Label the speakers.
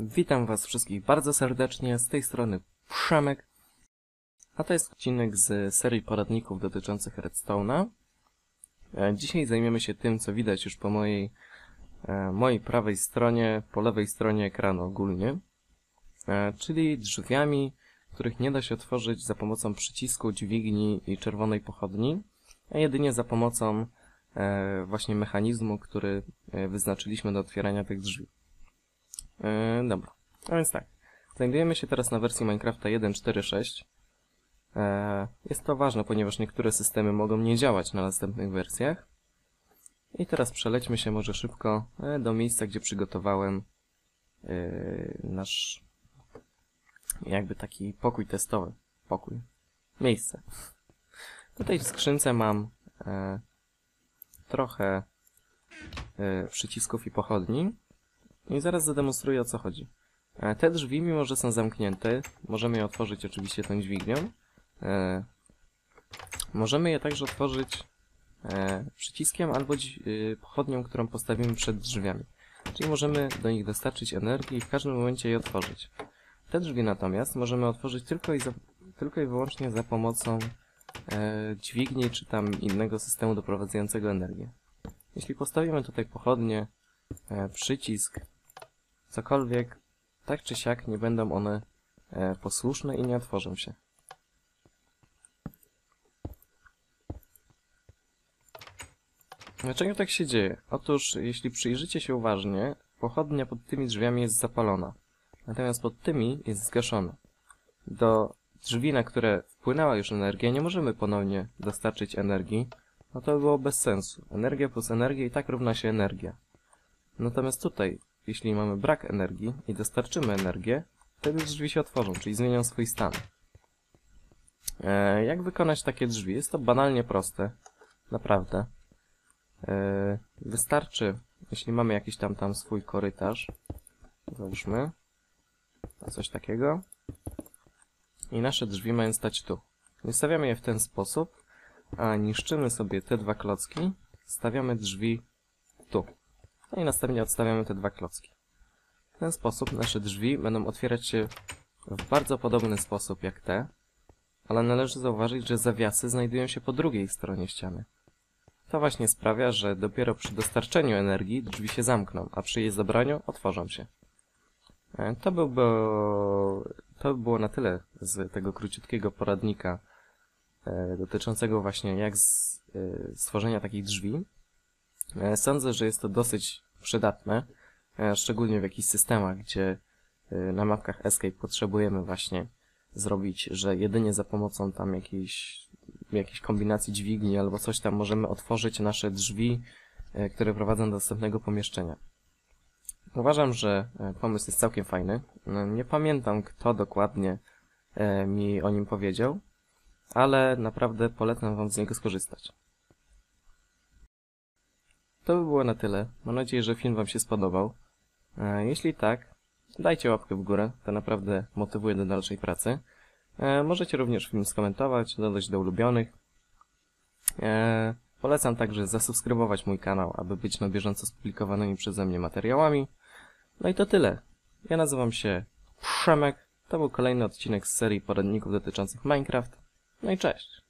Speaker 1: Witam Was wszystkich bardzo serdecznie, z tej strony Przemek, a to jest odcinek z serii poradników dotyczących Redstone'a. E, Dzisiaj zajmiemy się tym, co widać już po mojej, e, mojej prawej stronie, po lewej stronie ekranu ogólnie, e, czyli drzwiami, których nie da się otworzyć za pomocą przycisku, dźwigni i czerwonej pochodni, a jedynie za pomocą właśnie mechanizmu, który wyznaczyliśmy do otwierania tych drzwi. E, dobra, a więc tak. Znajdujemy się teraz na wersji Minecrafta 1.4.6. E, jest to ważne, ponieważ niektóre systemy mogą nie działać na następnych wersjach. I teraz przelećmy się może szybko e, do miejsca, gdzie przygotowałem e, nasz jakby taki pokój testowy. Pokój. Miejsce. Tutaj w skrzynce mam e, trochę e, przycisków i pochodni. I zaraz zademonstruję o co chodzi. E, Te drzwi, mimo że są zamknięte, możemy je otworzyć oczywiście tą dźwignią. E, Możemy je także otworzyć e, przyciskiem albo pochodnią, którą postawimy przed drzwiami. Czyli możemy do nich dostarczyć energii i w każdym momencie je otworzyć. Te drzwi natomiast możemy otworzyć tylko i, za, tylko i wyłącznie za pomocą e, dźwigni czy tam innego systemu doprowadzającego energię. Jeśli postawimy tutaj pochodnie, e, przycisk, cokolwiek, tak czy siak nie będą one e, posłuszne i nie otworzą się. Dlaczego tak się dzieje? Otóż, jeśli przyjrzycie się uważnie, pochodnia pod tymi drzwiami jest zapalona, natomiast pod tymi jest zgaszona. Do drzwi, na które wpłynęła już energia, nie możemy ponownie dostarczyć energii, no to by było bez sensu. Energia plus energia i tak równa się energia. Natomiast tutaj, jeśli mamy brak energii i dostarczymy energię, wtedy drzwi się otworzą, czyli zmienią swój stan. E, jak wykonać takie drzwi? Jest to banalnie proste. Naprawdę. E, wystarczy, jeśli mamy jakiś tam tam swój korytarz, załóżmy, coś takiego, i nasze drzwi mają stać tu. Wystawiamy je w ten sposób, a niszczymy sobie te dwa klocki, stawiamy drzwi tu. No i następnie odstawiamy te dwa klocki. W ten sposób nasze drzwi będą otwierać się w bardzo podobny sposób jak te, ale należy zauważyć, że zawiasy znajdują się po drugiej stronie ściany. To właśnie sprawia, że dopiero przy dostarczeniu energii drzwi się zamkną, a przy jej zabraniu otworzą się. E, To byłby, to by było na tyle z tego króciutkiego poradnika e, dotyczącego właśnie jak z, e, stworzenia takich drzwi. E, Sądzę, że jest to dosyć przydatne, e, szczególnie w jakichś systemach, gdzie e, na mapkach Escape potrzebujemy właśnie zrobić, że jedynie za pomocą tam jakiejś, jakiejś kombinacji dźwigni albo coś tam możemy otworzyć nasze drzwi, które prowadzą do następnego pomieszczenia. Uważam, że pomysł jest całkiem fajny. No, Nie pamiętam, kto dokładnie mi o nim powiedział, ale naprawdę polecam Wam z niego skorzystać. To by było na tyle. Mam nadzieję, że film Wam się spodobał. E, Jeśli tak, dajcie łapkę w górę, to naprawdę motywuje do dalszej pracy. E, Możecie również film skomentować, dodać do ulubionych. E, Polecam także zasubskrybować mój kanał, aby być na bieżąco z publikowanymi przeze mnie materiałami. No i to tyle. Ja nazywam się Przemek. To był kolejny odcinek z serii poradników dotyczących Minecraft. No i cześć.